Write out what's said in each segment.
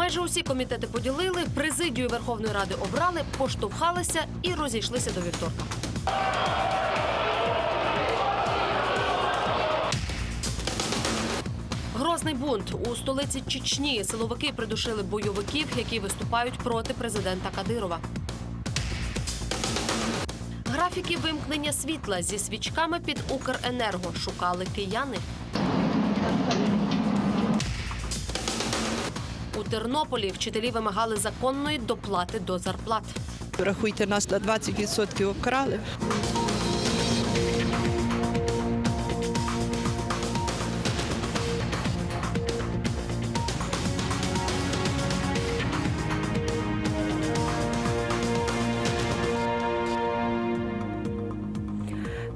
Майже усі комітети поділили, президію Верховної Ради обрали, поштовхалися і розійшлися до вівторка. Грозний бунт у столиці Чечні. Силовики придушили бойовиків, які виступають проти президента Кадирова. Графіки вимкнення світла зі свічками під Укренерго шукали кияни. Тернополі вчителі вимагали законної доплати до зарплат. Рахуйте, нас на 20% обкрали.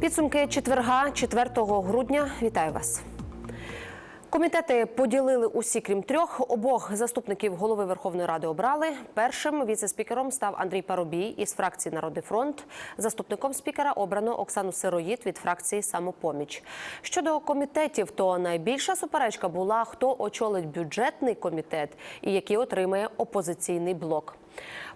Підсумки четверга, 4 грудня. Вітаю вас. Комітети поділили усі, крім трьох. Обох заступників голови Верховної Ради обрали. Першим віце-спікером став Андрій Парубій із фракції Народний фронт. Заступником спікера обрано Оксану Сироїд від фракції Самопоміч. Щодо комітетів, то найбільша суперечка була, хто очолить бюджетний комітет і який отримає опозиційний блок.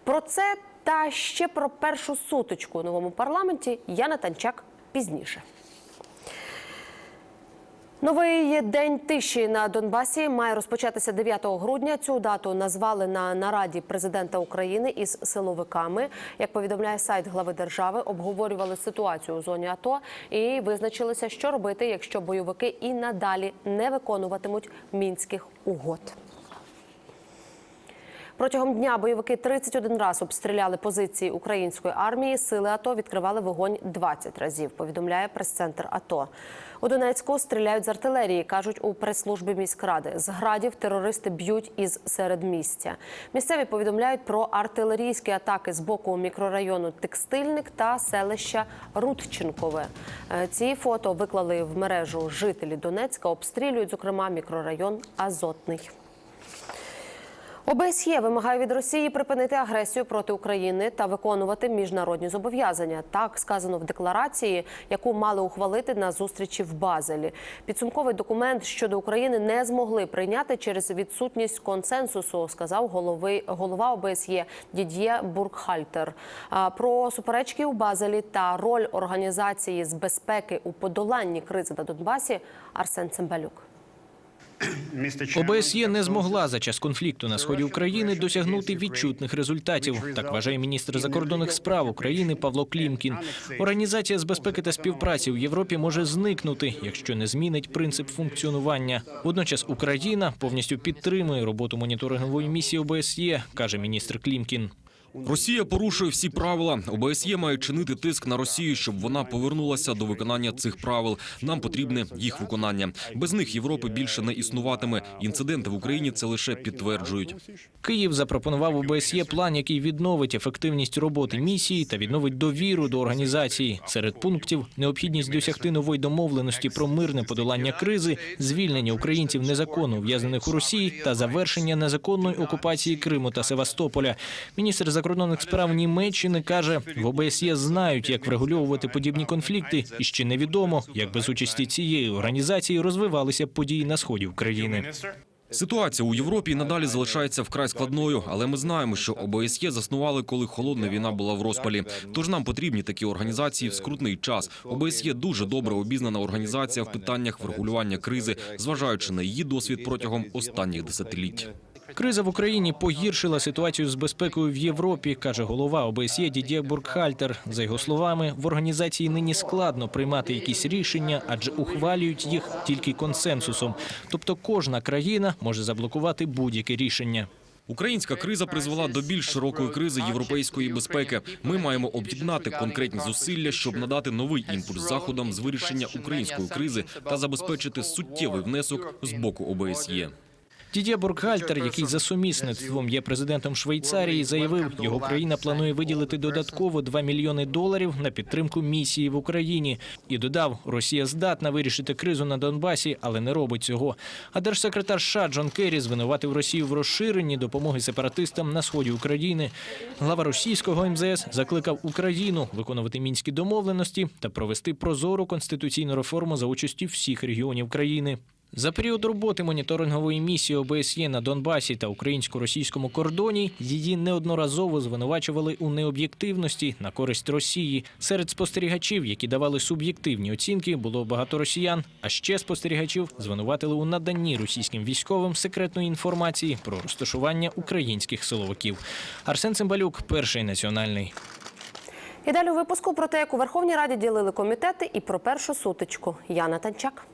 Про це та ще про першу сутичку у новому парламенті Яна Танчак пізніше. Новий день тиші на Донбасі має розпочатися 9 грудня. Цю дату назвали на нараді президента України із силовиками. Як повідомляє сайт глави держави, обговорювали ситуацію у зоні АТО і визначилися, що робити, якщо бойовики і надалі не виконуватимуть мінських угод. Протягом дня бойовики 31 раз обстріляли позиції української армії. Сили АТО відкривали вогонь 20 разів. Повідомляє прес-центр АТО. У Донецьку стріляють з артилерії, кажуть у прес-службі міськради. З градів терористи б'ють із середмістя. Місцеві повідомляють про артилерійські атаки з боку мікрорайону Текстильник та селища Рудченкове. Е, Ці фото виклали в мережу жителі Донецька. Обстрілюють, зокрема, мікрорайон Азотний. ОБСЄ вимагає від Росії припинити агресію проти України та виконувати міжнародні зобов'язання. Так сказано в декларації, яку мали ухвалити на зустрічі в Базелі. Підсумковий документ щодо України не змогли прийняти через відсутність консенсусу, сказав голови голова ОБСЄ Дід'є Буркхальтер. Про суперечки у Базелі та роль організації з безпеки у подоланні кризи на Донбасі Арсен Цимбалюк. ОБСЄ не змогла за час конфлікту на сході України досягнути відчутних результатів. Так вважає міністр закордонних справ України Павло Клімкін. Організація з безпеки та співпраці в Європі може зникнути, якщо не змінить принцип функціонування. Водночас Україна повністю підтримує роботу моніторингової місії ОБСЄ, каже міністр Клімкін. Росія порушує всі правила. ОБСЄ має чинити тиск на Росію, щоб вона повернулася до виконання цих правил. Нам потрібне їх виконання. Без них Європи більше не існуватиме. Інциденти в Україні це лише підтверджують. Київ запропонував ОБСЄ план, який відновить ефективність роботи місії та відновить довіру до організації. Серед пунктів необхідність досягти нової домовленості про мирне подолання кризи, звільнення українців незаконно ув'язнених у Росії та завершення незаконної окупації Криму та Севастополя. Міністр закордонних справ Німеччини каже, в ОБСЄ знають, як врегульовувати подібні конфлікти, і ще невідомо, як без участі цієї організації розвивалися події на сході України. Ситуація у Європі надалі залишається вкрай складною, але ми знаємо, що ОБСЄ заснували, коли холодна війна була в розпалі. Тож нам потрібні такі організації в скрутний час. ОБСЄ дуже добре обізнана організація в питаннях врегулювання кризи, зважаючи на її досвід протягом останніх десятиліть. Криза в Україні погіршила ситуацію з безпекою в Європі, каже голова ОБСЄ Дідє Буркхальтер. За його словами, в організації нині складно приймати якісь рішення, адже ухвалюють їх тільки консенсусом. Тобто кожна країна може заблокувати будь-яке рішення. Українська криза призвела до більш широкої кризи європейської безпеки. Ми маємо об'єднати конкретні зусилля, щоб надати новий імпульс заходам з вирішення української кризи та забезпечити суттєвий внесок з боку ОБСЄ. Дідє Буркхальтер, який за сумісництвом є президентом Швейцарії, заявив, його країна планує виділити додатково 2 мільйони доларів на підтримку місії в Україні. І додав, Росія здатна вирішити кризу на Донбасі, але не робить цього. А держсекретар США Джон Керрі звинуватив Росію в розширенні допомоги сепаратистам на сході України. Глава російського МЗС закликав Україну виконувати мінські домовленості та провести прозору конституційну реформу за участі всіх регіонів країни. За період роботи моніторингової місії ОБСЄ на Донбасі та українсько-російському кордоні її неодноразово звинувачували у необ'єктивності на користь Росії. Серед спостерігачів, які давали суб'єктивні оцінки, було багато росіян. А ще спостерігачів звинуватили у наданні російським військовим секретної інформації про розташування українських силовиків. Арсен Цимбалюк, перший національний. І далі у випуску про те, як у Верховній Раді ділили комітети, і про першу сутичку. Яна Танчак.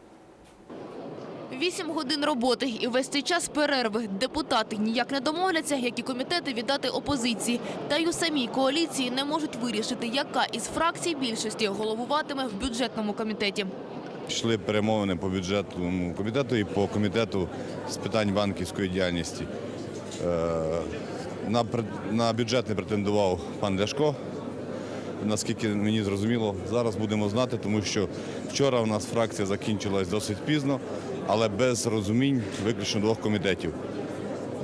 Вісім годин роботи і весь цей час перерви. Депутати ніяк не домовляться, які комітети віддати опозиції. Та й у самій коаліції не можуть вирішити, яка із фракцій більшості головуватиме в бюджетному комітеті. Йшли перемовини по бюджетному комітету і по комітету з питань банківської діяльності. Е, на бюджет не претендував пан Ляшко. Наскільки мені зрозуміло, зараз будемо знати, тому що вчора у нас фракція закінчилась досить пізно, але без розумінь виключно двох комітетів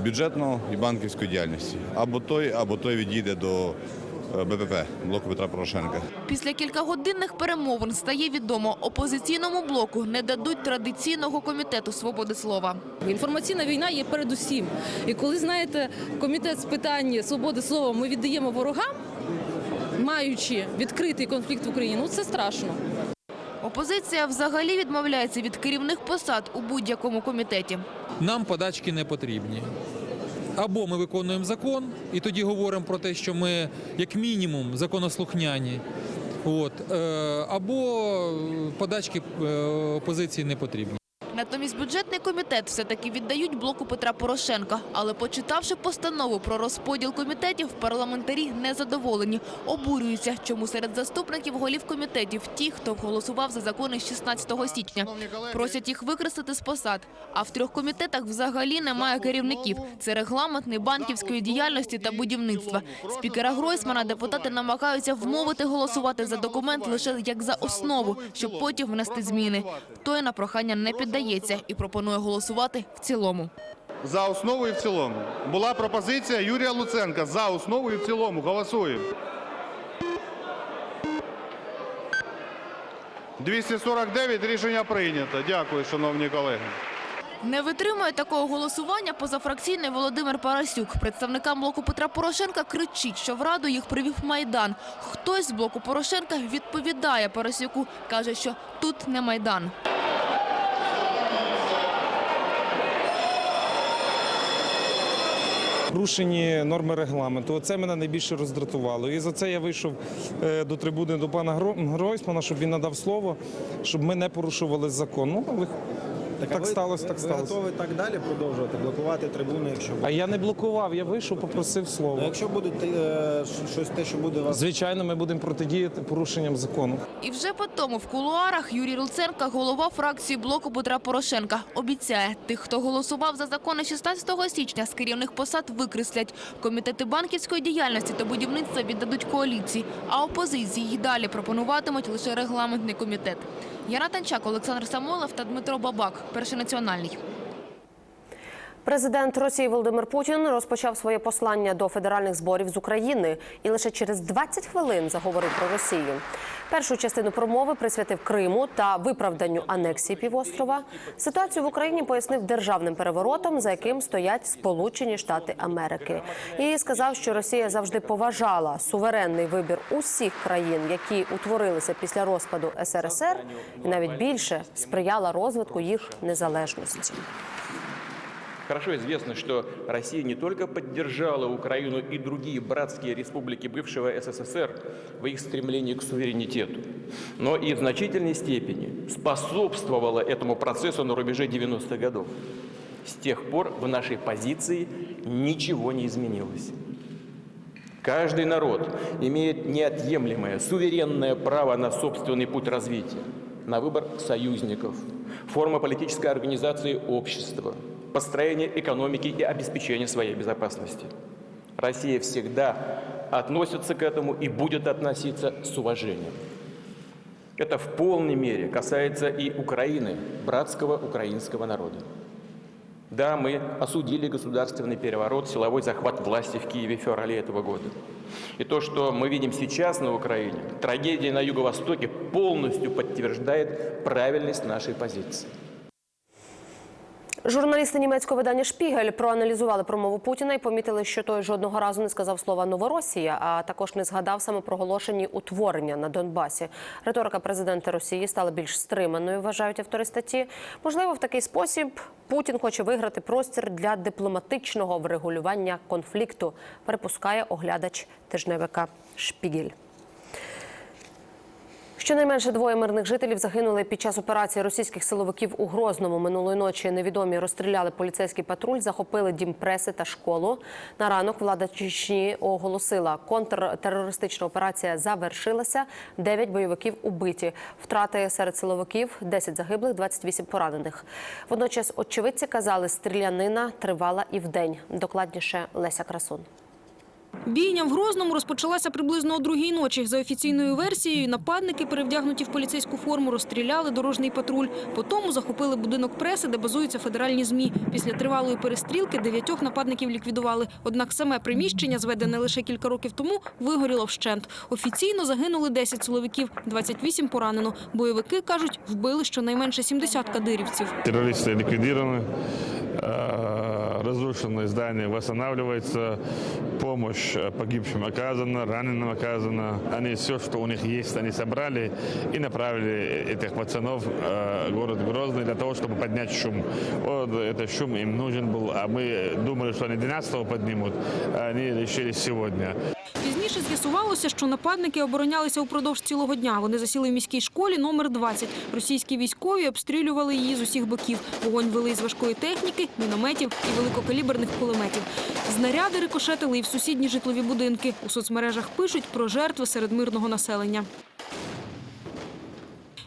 бюджетного і банківської діяльності. Або той, або той відійде до е, БПП блоку Петра Порошенка. Після кількагодинних перемовин стає відомо, опозиційному блоку не дадуть традиційного комітету свободи слова. Інформаційна війна є передусім. І коли знаєте, комітет з питань свободи слова ми віддаємо ворогам, маючи відкритий конфлікт в Україні, ну це страшно. Опозиція взагалі відмовляється від керівних посад у будь-якому комітеті. Нам подачки не потрібні. Або ми виконуємо закон, і тоді говоримо про те, що ми, як мінімум, законослухняні. От, е, або подачки е, опозиції не потрібні. Натомість бюджетний комітет все-таки віддають блоку Петра Порошенка. Але почитавши постанову про розподіл комітетів, парламентарі незадоволені. Обурюються, чому серед заступників голів комітетів ті, хто голосував за закони 16 січня. Просять їх викреслити з посад. А в трьох комітетах взагалі немає керівників. Це регламентний, банківської діяльності та будівництва. Спікера Гройсмана депутати намагаються вмовити голосувати за документ лише як за основу, щоб потім внести зміни. Той на прохання не піддається і пропонує голосувати в цілому. За основу і в цілому. Була пропозиція Юрія Луценка за основу і в цілому. Голосуємо. 249 рішення прийнято. Дякую, шановні колеги. Не витримує такого голосування позафракційний Володимир Парасюк. Представникам блоку Петра Порошенка кричить, що в раду їх привів Майдан. Хтось з блоку Порошенка відповідає Парасюку, каже, що тут не Майдан. Порушені норми регламенту. Це мене найбільше роздратувало. І за це я вийшов е, до трибуни до пана Гройсмана, щоб він надав слово, щоб ми не порушували закон. Ну, так, ви- сталося, так ви сталося. готові так далі продовжувати, блокувати трибуни, якщо А я не блокував, я вийшов, попросив Ну, слово. якщо буде е, щось те, що буде вас Звичайно, ми будемо протидіяти порушенням закону. І вже по тому в кулуарах Юрій Луценка, голова фракції блоку Петра Порошенка, обіцяє, тих, хто голосував за закони 16 січня, з керівних посад викреслять. Комітети банківської діяльності та будівництва віддадуть коаліції, а опозиції й далі пропонуватимуть лише регламентний комітет. Яна Танчак, Олександр Самойлов та Дмитро Бабак. Перший національний. Президент Росії Володимир Путін розпочав своє послання до федеральних зборів з України і лише через 20 хвилин заговорив про Росію. Першу частину промови присвятив Криму та виправданню анексії півострова. Ситуацію в Україні пояснив державним переворотом, за яким стоять Сполучені Штати Америки, і сказав, що Росія завжди поважала суверенний вибір усіх країн, які утворилися після розпаду СРСР, і навіть більше сприяла розвитку їх незалежності. Хорошо известно, что Россия не только поддержала Украину и другие братские республики бывшего СССР в их стремлении к суверенитету, но и в значительной степени способствовала этому процессу на рубеже 90-х годов. С тех пор в нашей позиции ничего не изменилось. Каждый народ имеет неотъемлемое, суверенное право на собственный путь развития, на выбор союзников, формы политической организации общества, построение экономики и обеспечение своей безопасности. Россия всегда относится к этому и будет относиться с уважением. Это в полной мере касается и Украины, братского украинского народа. Да, мы осудили государственный переворот, силовой захват власти в Киеве в феврале этого года. И то, что мы видим сейчас на Украине, трагедия на Юго-Востоке, полностью подтверждает правильность нашей позиции. Журналісти німецького видання Шпігель проаналізували промову Путіна і помітили, що той жодного разу не сказав слова Новоросія, а також не згадав самопроголошені утворення на Донбасі. Риторика президента Росії стала більш стриманою, вважають автори статті. Можливо, в такий спосіб Путін хоче виграти простір для дипломатичного врегулювання конфлікту. Припускає оглядач тижневика Шпігель. Щонайменше двоє мирних жителів загинули під час операції російських силовиків у Грозному. Минулої ночі невідомі розстріляли поліцейський патруль, захопили дім преси та школу. На ранок влада Чечні оголосила, контртерористична операція завершилася. Дев'ять бойовиків убиті. Втрати серед силовиків 10 загиблих, 28 поранених. Водночас очевидці казали, стрілянина тривала і вдень. Докладніше Леся Красун. Бійня в Грозному розпочалася приблизно о другій ночі. За офіційною версією, нападники, перевдягнуті в поліцейську форму, розстріляли дорожній патруль. Потім захопили будинок преси, де базуються федеральні ЗМІ. Після тривалої перестрілки дев'ятьох нападників ліквідували. Однак саме приміщення, зведене лише кілька років тому, вигоріло вщент. Офіційно загинули 10 силовиків, 28 поранено. Бойовики, кажуть, вбили щонайменше 70 кадирівців. Террористы ликвидированы, э, разрушенные здания восстанавливаются, помощь э, погибшим оказана, раненым оказана. Они все, что у них есть, они собрали и направили этих пацанов э, в город Грозный для того, чтобы поднять шум. Вот этот шум им нужен был, а мы думали, что они 12 поднимут, а они решили сегодня. З'ясувалося, що нападники оборонялися упродовж цілого дня. Вони засіли в міській школі номер 20. Російські військові обстрілювали її з усіх боків. Вогонь вели з важкої техніки, мінометів і великокаліберних кулеметів. Знаряди рикошетили і в сусідні житлові будинки. У соцмережах пишуть про жертви серед мирного населення.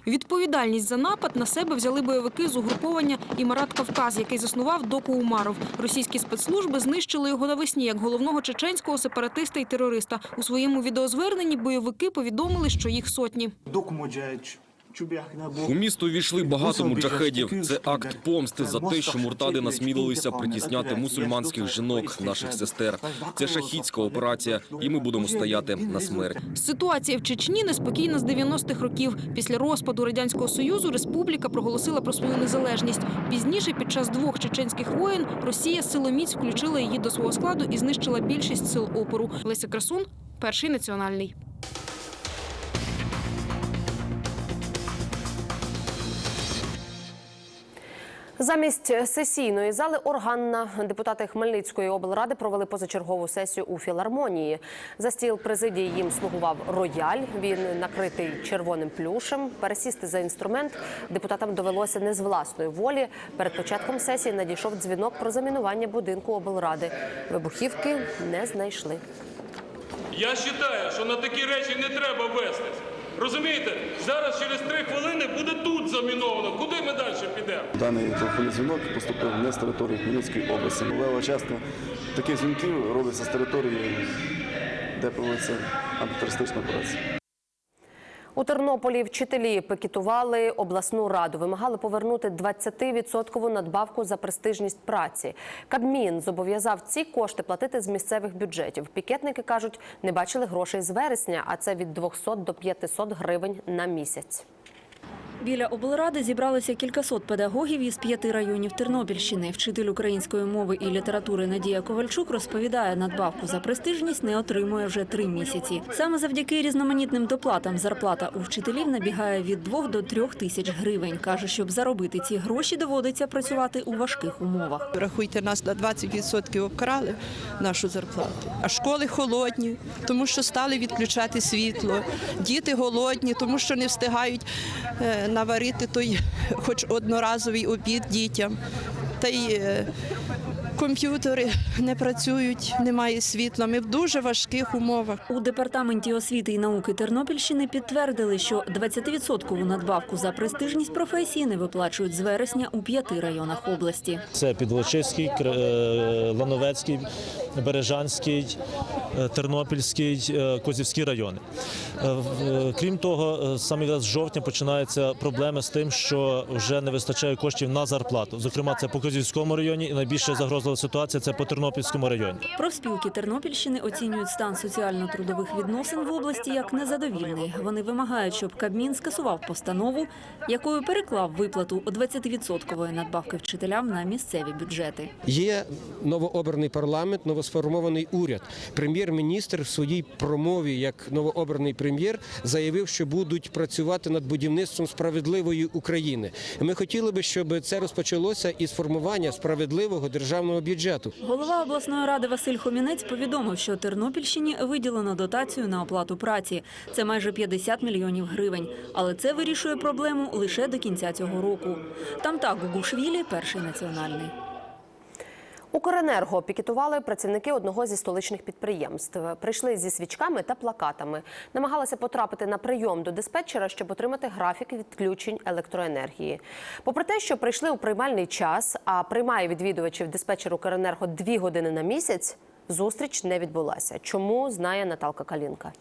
Відповідальність за напад на себе взяли бойовики з угруповання «Імарат Кавказ», який заснував Доку Умаров. Російські спецслужби знищили його навесні як головного чеченського сепаратиста і терориста. У своєму відеозверненні бойовики повідомили, що їх сотні. У місто ввійшли багато муджахедів. Це акт помсти за те, що муртади насмілилися притісняти мусульманських жінок, наших сестер. Це шахідська операція, і ми будемо стояти на смерть. Ситуація в Чечні неспокійна з 90-х років. Після розпаду Радянського Союзу республіка проголосила про свою незалежність. Пізніше, під час двох чеченських воєн, Росія силоміць включила її до свого складу і знищила більшість сил опору. Леся Красун, перший національний. Замість сесійної зали органна депутати Хмельницької облради провели позачергову сесію у філармонії. За стіл президії їм слугував рояль. Він накритий червоним плюшем. Пересісти за інструмент депутатам довелося не з власної волі. Перед початком сесії надійшов дзвінок про замінування будинку облради. Вибухівки не знайшли. Я вважаю, що на такі речі не треба вестись. Розумієте, зараз через три хвилини буде тут заміновано. Куди ми далі підемо? Даний телефонний дзвінок поступив не з території Хмельницької області. Лева частина таких дзвінків робиться з території, де проводиться антитерористична операція. У Тернополі вчителі пикетували обласну раду, вимагали повернути 20% надбавку за престижність праці. Кабмін зобов'язав ці кошти платити з місцевих бюджетів. Пікетники кажуть, не бачили грошей з вересня, а це від 200 до 500 гривень на місяць. Біля облради зібралися кількасот педагогів із п'яти районів Тернопільщини. Вчитель української мови і літератури Надія Ковальчук розповідає, надбавку за престижність не отримує вже три місяці. Саме завдяки різноманітним доплатам зарплата у вчителів набігає від двох до трьох тисяч гривень. Каже, щоб заробити ці гроші, доводиться працювати у важких умовах. Рахуйте, нас на 20% обкрали нашу зарплату. А школи холодні, тому що стали відключати світло. Діти голодні, тому що не встигають е, наварити той хоч одноразовий обід дітям. Та й е, комп'ютери не працюють, немає світла. Ми в дуже важких умовах. У департаменті освіти і науки Тернопільщини підтвердили, що 20% надбавку за престижність професії не виплачують з вересня у п'яти районах області. Це Підволочиський, Кр- е, Лановецький, Бережанський, е, Тернопільський, е, Козівський райони. Крім того, саме з жовтня починаються проблеми з тим, що вже не вистачає коштів на зарплату. Зокрема, це по Козівському районі, і найбільше загрозлива ситуація це по Тернопільському районі. Профспілки Тернопільщини оцінюють стан соціально-трудових відносин в області як незадовільний. Вони вимагають, щоб Кабмін скасував постанову, якою переклав виплату 20% надбавки вчителям на місцеві бюджети. Є новообраний парламент, новосформований уряд. Прем'єр-міністр в своїй промові, як новообраний прем'єр, заявив, що будуть працювати над будівництвом справедливої України. Ми хотіли би, щоб це розпочалося із формування справедливого державного бюджету. Голова обласної ради Василь Хомінець повідомив, що Тернопільщині виділено дотацію на оплату праці. Це майже 50 мільйонів гривень. Але це вирішує проблему лише до кінця цього року. Там так Гугушвілі – перший національний. Укренерго пікетували працівники одного зі столичних підприємств. Прийшли зі свічками та плакатами. Намагалися потрапити на прийом до диспетчера, щоб отримати графік відключень електроенергії. Попри те, що прийшли у приймальний час, а приймає відвідувачів диспетчер Укренерго дві години на місяць. Зустріч не відбулася. Чому знає Наталка Калінка?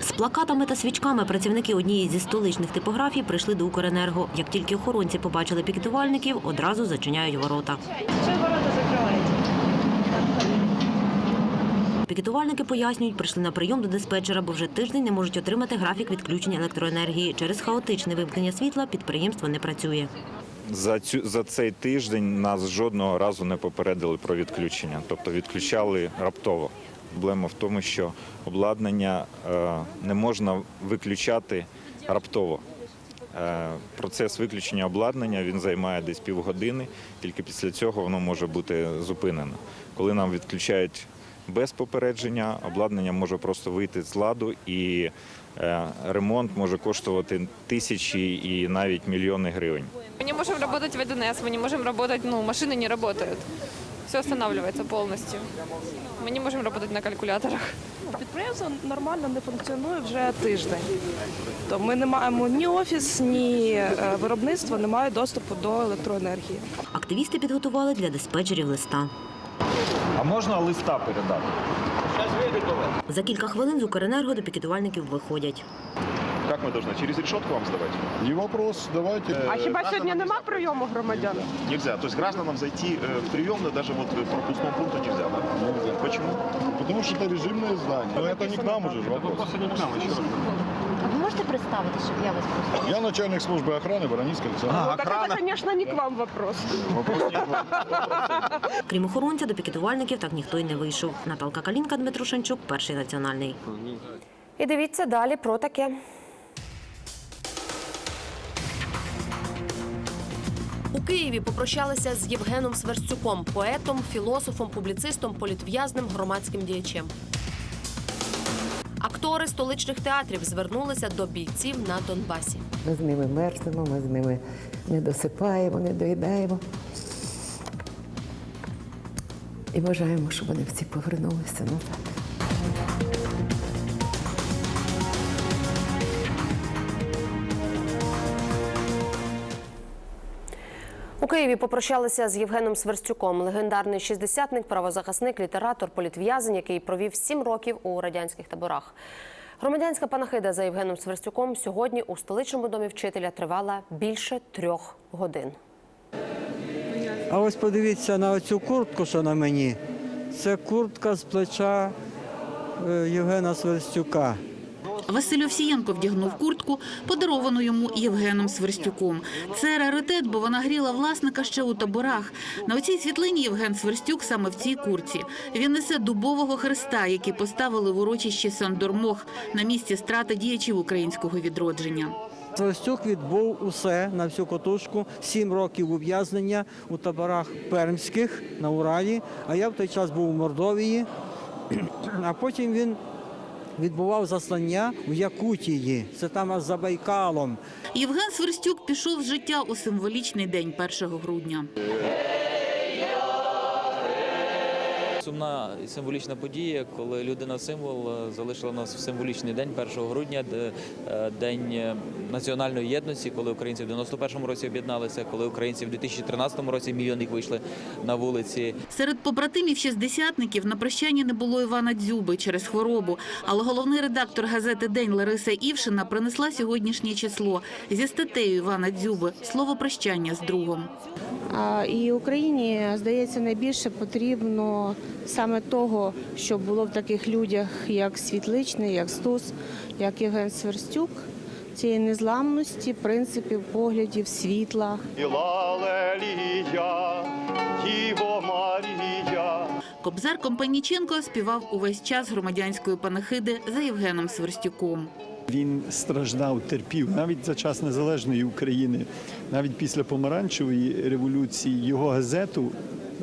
З плакатами та свічками працівники однієї зі столичних типографій прийшли до Укренерго. Як тільки охоронці побачили пікетувальників, одразу зачиняють ворота. Пікетувальники пояснюють, прийшли на прийом до диспетчера, бо вже тиждень не можуть отримати графік відключення електроенергії. Через хаотичне вимкнення світла підприємство не працює. За цю за цей тиждень нас жодного разу не попередили про відключення, тобто відключали раптово. Проблема в тому, що обладнання е, не можна виключати раптово. Е, процес виключення обладнання він займає десь півгодини, тільки після цього воно може бути зупинено. Коли нам відключають без попередження, обладнання може просто вийти з ладу і е, ремонт може коштувати тисячі і навіть мільйони гривень. Мы не можем работать в 1С, мы не можем работать, ну, машины не работают. Все останавливается полностью. Мы не можем работать на калькуляторах. Підприємство нормально не функціонує вже тиждень. То ми не маємо ні офіс, ні е, виробництво не мають доступу до електроенергії. Активісти підготували для диспетчерів листа. А можна листа передати? За кілька хвилин з Укренерго до пікетувальників виходять. Как мы должны? Через решетку вам сдавать? Не вопрос, давайте. А хіба сьогодні нема прийому громадян? Нельзя. То есть гражданам зайти э, в приемную даже вот в пропускном пункту нельзя, да? Нельзя. Почему? Потому что это режимное здание. Но это не к нам уже вопрос. не к нам еще. Ви можете представити, щоб я вас просто... Я начальник службы охраны Воронецкой Александр. так це, звісно, не к вам вопрос. Крім охоронця, до пікетувальників так ніхто й не вийшов. Наталка Калінка, Дмитро Шанчук, перший національний. І дивіться далі про таке. У Києві попрощалися з Євгеном Сверстюком, поетом, філософом, публіцистом, політв'язним, громадським діячем. Актори столичних театрів звернулися до бійців на Донбасі. Ми з ними мерзнемо, ми з ними не досипаємо, не доїдаємо. І бажаємо, щоб вони всі повернулися назад. Києві попрощалися з Євгеном Сверстюком, легендарний шістдесятник, правозахисник, літератор, політв'язень, який провів сім років у радянських таборах. Громадянська панахида за Євгеном Сверстюком сьогодні у столичному домі вчителя тривала більше трьох годин. А ось подивіться на оцю куртку, що на мені. Це куртка з плеча е, Євгена Сверстюка. Василь Овсієнко вдягнув куртку, подаровану йому Євгеном Сверстюком. Це раритет, бо вона гріла власника ще у таборах. На оцій світлині Євген Сверстюк саме в цій курці. Він несе дубового хреста, який поставили в урочищі Сандормох на місці страти діячів українського відродження. Сверстюк відбув усе на всю котушку, сім років ув'язнення у таборах пермських на Уралі, а я в той час був у Мордовії, а потім він відбував заслання в Якутії, це там за Байкалом. Євген Сверстюк пішов з життя у символічний день 1 грудня. Сумна і символічна подія, коли людина символ е, залишила нас в символічний день 1 грудня, е, день е, національної єдності, коли українці в 91-му році об'єдналися, коли українці в 2013 році мільйон їх вийшли на вулиці. Серед побратимів шістдесятників на прощанні не було Івана Дзюби через хворобу. Але головний редактор газети День Лариса Івшина принесла сьогоднішнє число зі статтею Івана Дзюби слово прощання з другом. І Україні, здається, найбільше потрібно саме того, що було в таких людях, як Світличний, як Стус, як Євген Сверстюк, цієї незламності, принципів, поглядів, світла. Діво Марія. Кобзар Компаніченко співав увесь час громадянської панахиди за Євгеном Сверстюком. Він страждав, терпів навіть за час незалежної України, навіть після помаранчевої революції його газету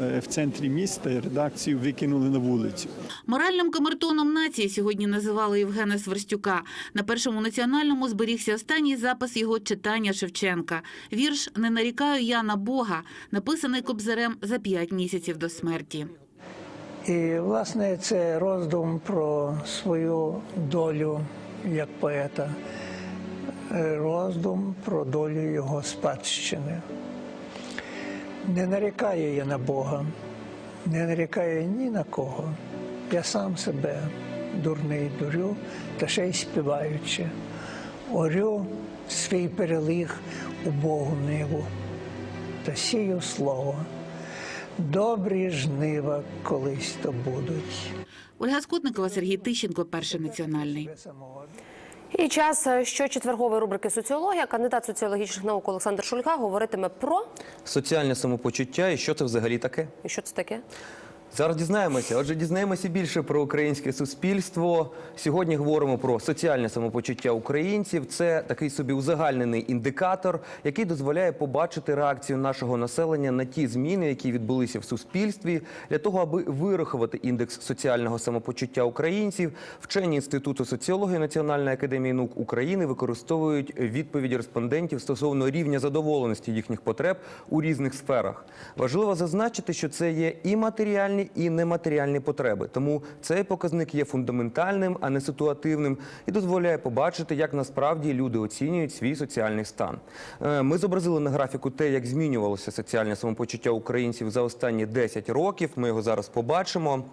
е, в центрі міста редакцію викинули на вулицю. Моральним камертоном нації сьогодні називали Євгена Сверстюка. На першому національному зберігся останній запис його читання Шевченка. Вірш Не нарікаю я на Бога, написаний кобзарем за п'ять місяців до смерті. І, власне, це роздум про свою долю як поета, Е, роздум про долю його спадщини. Не нарікаю я на Бога, не нарікаю ні на кого. Я сам себе дурний дурю, та ще й співаючи. Орю свій переліг у Богу ниву та сію слово. Добрі жнива колись то будуть. Ольга Скотникова, Сергій Тищенко, перший національний. І час щочетвергової рубрики Соціологія. Кандидат соціологічних наук Олександр Шульга говоритиме про Соціальне самопочуття і що це взагалі таке? і що це таке? Зараз дізнаємося. Отже, дізнаємося більше про українське суспільство. Сьогодні говоримо про соціальне самопочуття українців. Це такий собі узагальнений індикатор, який дозволяє побачити реакцію нашого населення на ті зміни, які відбулися в суспільстві, для того, аби вирахувати індекс соціального самопочуття українців. Вчені інституту соціології Національної академії наук України використовують відповіді респондентів стосовно рівня задоволеності їхніх потреб у різних сферах. Важливо зазначити, що це є і матеріальні, і нематеріальні потреби. Тому цей показник є фундаментальним, а не ситуативним, і дозволяє побачити, як насправді люди оцінюють свій соціальний стан. Е, Ми зобразили на графіку те, як змінювалося соціальне самопочуття українців за останні 10 років. Ми його зараз побачимо.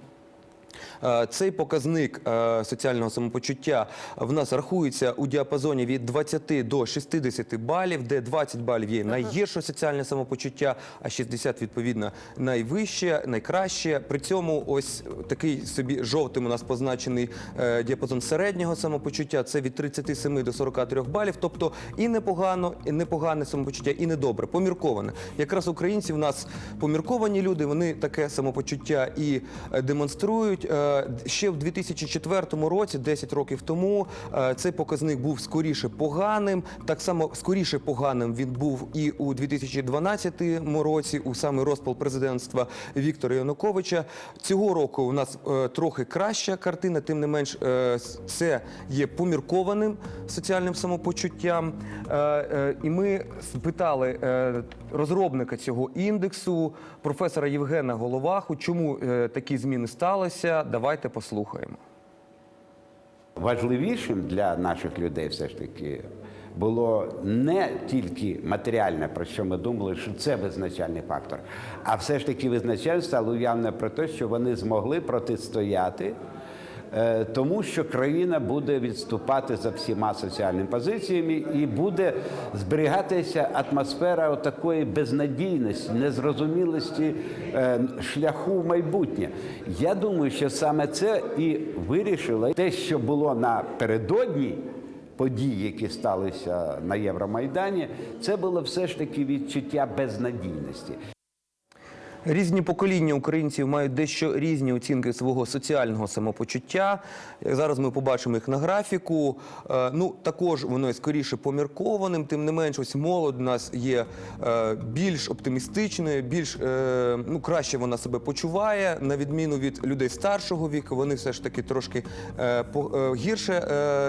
Е, Цей показник е, соціального самопочуття в нас рахується у діапазоні від 20 до 60 балів, де 20 балів є найгірше соціальне самопочуття, а 60 відповідно найвище, найкраще. При цьому ось такий собі жовтим у нас позначений е, діапазон середнього самопочуття. Це від 37 до 43 балів. Тобто і непогано, і непогане самопочуття, і недобре, помірковане. Якраз українці в нас помірковані люди. Вони таке самопочуття і демонструють. Е, Ще в 2004 році, 10 років тому, е, цей показник був скоріше поганим. Так само скоріше поганим він був і у 2012 році, у самий розпал президентства Віктора Януковича. Цього року у нас е, трохи краща картина, тим не менш, це є поміркованим соціальним самопочуттям. І ми спитали розробника цього індексу, професора Євгена Головаху, чому е, такі зміни сталися. Давайте послухаємо. Важливішим для наших людей все ж таки було не тільки матеріальне, про що ми думали, що це визначальний фактор, а все ж таки визначальним стало явно про те, що вони змогли протистояти. Е, Тому що країна буде відступати за всіма соціальними позиціями і буде зберігатися атмосфера такої безнадійності, незрозумілості е, шляху в майбутнє. Я думаю, що саме це і вирішило те, що було напередодні подій, які сталися на Євромайдані, це було все ж таки відчуття безнадійності. Різні покоління українців мають дещо різні оцінки свого соціального самопочуття. Зараз ми побачимо їх на графіку. Е, Ну також воно є скоріше поміркованим. Тим не менш, ось молодь у нас є е, більш оптимістичною, більш е, ну краще вона себе почуває. На відміну від людей старшого віку, вони все ж таки трошки гірше,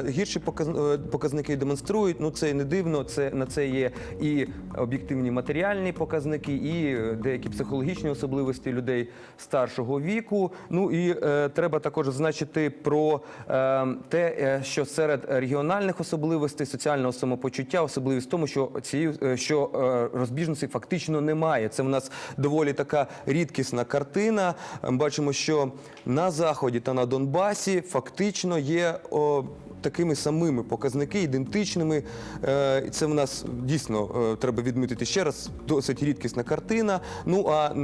гірші показ- показники демонструють. Ну це не дивно. Це на це є і об'єктивні матеріальні показники, і деякі психологічні фізичні особливості людей старшого віку. Ну і е, треба також зазначити про е, те, е, що серед регіональних особливостей соціального самопочуття, особливість в тому, що цієї е, що е, розбіжностей фактично немає. Це в нас доволі така рідкісна картина. Е, Бачимо, що на заході та на Донбасі фактично є. О, Такими самими показники, ідентичними. Е, Це в нас дійсно е, треба відмітити ще раз. Досить рідкісна картина. Ну а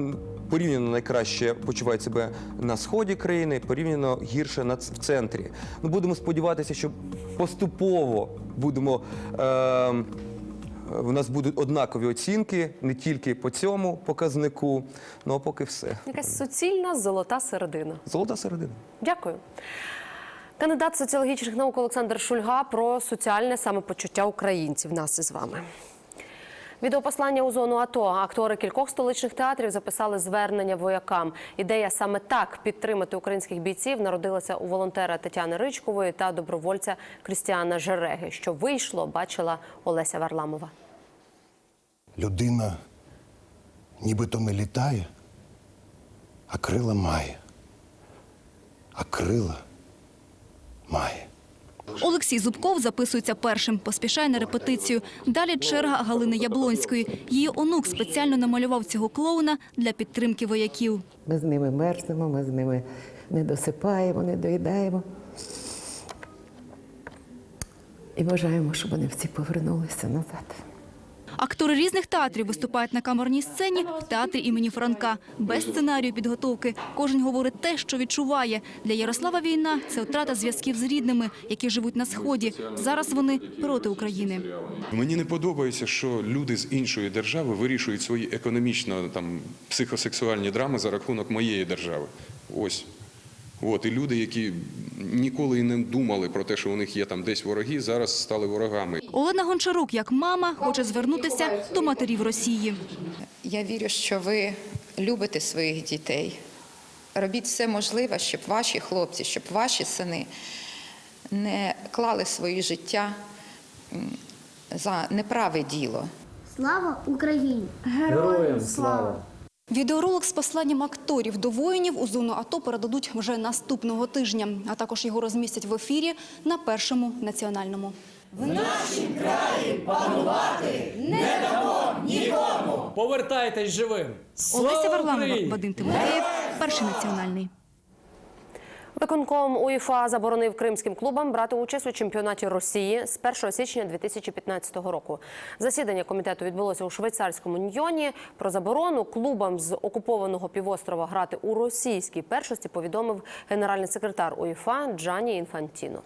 порівняно найкраще почувають себе на сході країни, порівняно гірше в центрі. Ну будемо сподіватися, що поступово будемо. Е, в нас будуть однакові оцінки не тільки по цьому показнику. Ну а поки все. Якась суцільна золота середина. Золота середина. Дякую. Кандидат соціологічних наук Олександр Шульга про соціальне самопочуття українців. Нас із вами. Відеопослання у зону АТО. Актори кількох столичних театрів записали звернення воякам. Ідея саме так підтримати українських бійців народилася у волонтера Тетяни Ричкової та добровольця Крістіана Жереги. Що вийшло, бачила Олеся Варламова. Людина нібито не літає, а крила має. А крила має. Олексій Зубков записується першим, поспішає на репетицію. Далі черга Галини Яблонської. Її онук спеціально намалював цього клоуна для підтримки вояків. Ми з ними мерзнемо, ми з ними не досипаємо, не доїдаємо. І бажаємо, щоб вони всі повернулися назад. Актори різних театрів виступають на камерній сцені в театрі імені Франка. Без сценарію підготовки. Кожен говорить те, що відчуває. Для Ярослава війна – це втрата зв'язків з рідними, які живуть на Сході. Зараз вони проти України. Мені не подобається, що люди з іншої держави вирішують свої економічно там психосексуальні драми за рахунок моєї держави. Ось. От, і люди, які ніколи і не думали про те, що у них є там десь вороги, зараз стали ворогами. Олена Гончарук, як мама, хоче звернутися до матерів Росії. Я вірю, що ви любите своїх дітей. Робіть все можливе, щоб ваші хлопці, щоб ваші сини не клали свої життя за неправе діло. Слава Україні! Героям слава! Відеоролик з посланням акторів до воїнів у зону АТО передадуть вже наступного тижня, а також його розмістять в ефірі на першому національному. В нашім краї панувати не дамо нікому. Повертайтесь живим. Олеся Варламова, Вадим Тимофеєв, перший національний. Виконком УЄФА заборонив кримським клубам брати участь у чемпіонаті Росії з 1 січня 2015 року. Засідання комітету відбулося у швейцарському Ньйоні. Про заборону клубам з окупованого півострова грати у російській першості повідомив генеральний секретар УЄФА Джані Інфантіно.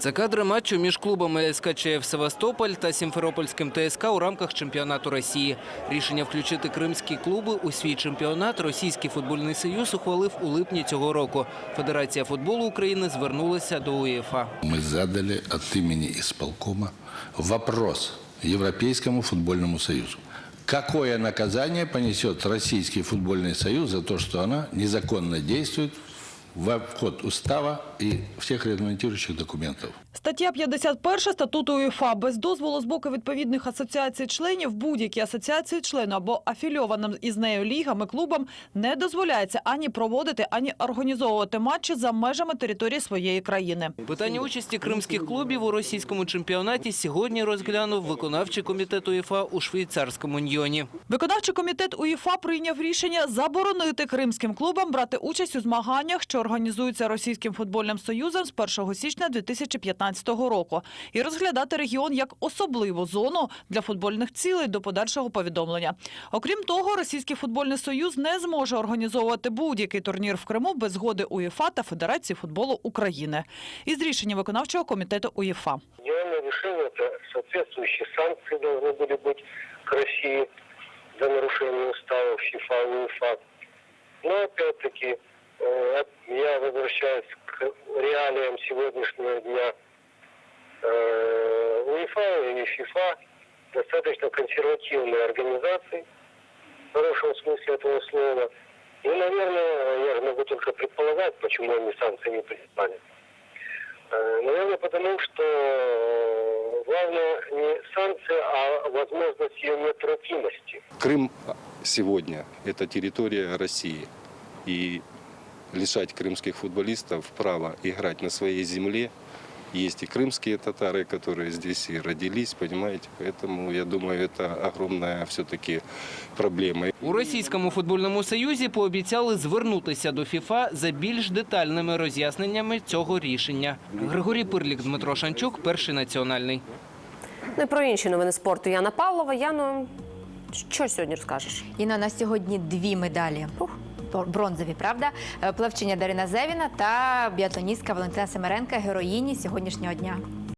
Це кадри матчу між клубами СКЧФ Севастополь та Сімферопольським ТСК у рамках чемпіонату Росії. Рішення включити кримські клуби у свій чемпіонат Російський футбольний союз ухвалив у липні цього року. Федерація футболу України звернулася до УЄФА. Мы задали от имени исполкома вопрос Европейскому футбольному союзу. Какое наказание понесет Российский футбольный союз за то, что она незаконно действует в вход устава и всех регламентирующих документов? Стаття 51 статуту УЄФА. Без дозволу з боку відповідних асоціацій членів будь-які асоціації члену або афільованим із нею лігам і клубам не дозволяється ані проводити, ані організовувати матчі за межами території своєї країни. Питання участі кримських клубів у російському чемпіонаті сьогодні розглянув виконавчий комітет УЄФА у швейцарському Ньйоні. Виконавчий комітет УЄФА прийняв рішення заборонити кримським клубам брати участь у змаганнях, що організуються Російським футбольним союзом з 1 січня 2015 року, і розглядати регіон як особливу зону для футбольних цілей до подальшого повідомлення. Окрім того, Російський футбольний союз не зможе організовувати будь-який турнір в Криму без згоди УЄФА та Федерації футболу України. Із рішення виконавчого комітету УЄФА. Генеральное решение – это соответствующие санкции должны были быть к России за нарушение уставов ФИФА и УЕФА. Но опять-таки э, я возвращаюсь к реалиям сегодняшнего дня. Э, УЕФА и ФИФА достаточно консервативные организации, в хорошем смысле этого слова. И, наверное, я могу только предполагать, почему они санкции не признали. Э, Наверное, потому что э, главное не санкция, а возможность ее неотвратимости. Крим сегодня это территория России. И лишать крымских футболистов права играть на своей земле. Есть и крымские татары, которые здесь и родились, понимаете. Поэтому, я думаю, это огромная все-таки проблема. У російському футбольному союзі пообіцяли звернутися до ФІФА за більш детальними роз'ясненнями цього рішення. Григорій Пирлік, Дмитро Шанчук, перший національний. Ну і про інші новини спорту Яна Павлова. Яно, що сьогодні розкажеш? Інна, у нас сьогодні дві медалі. Бронзові, правда? Е, Плавчиня Дарина Зевіна та біатлоністка Валентина Семеренка, героїні сьогоднішнього дня.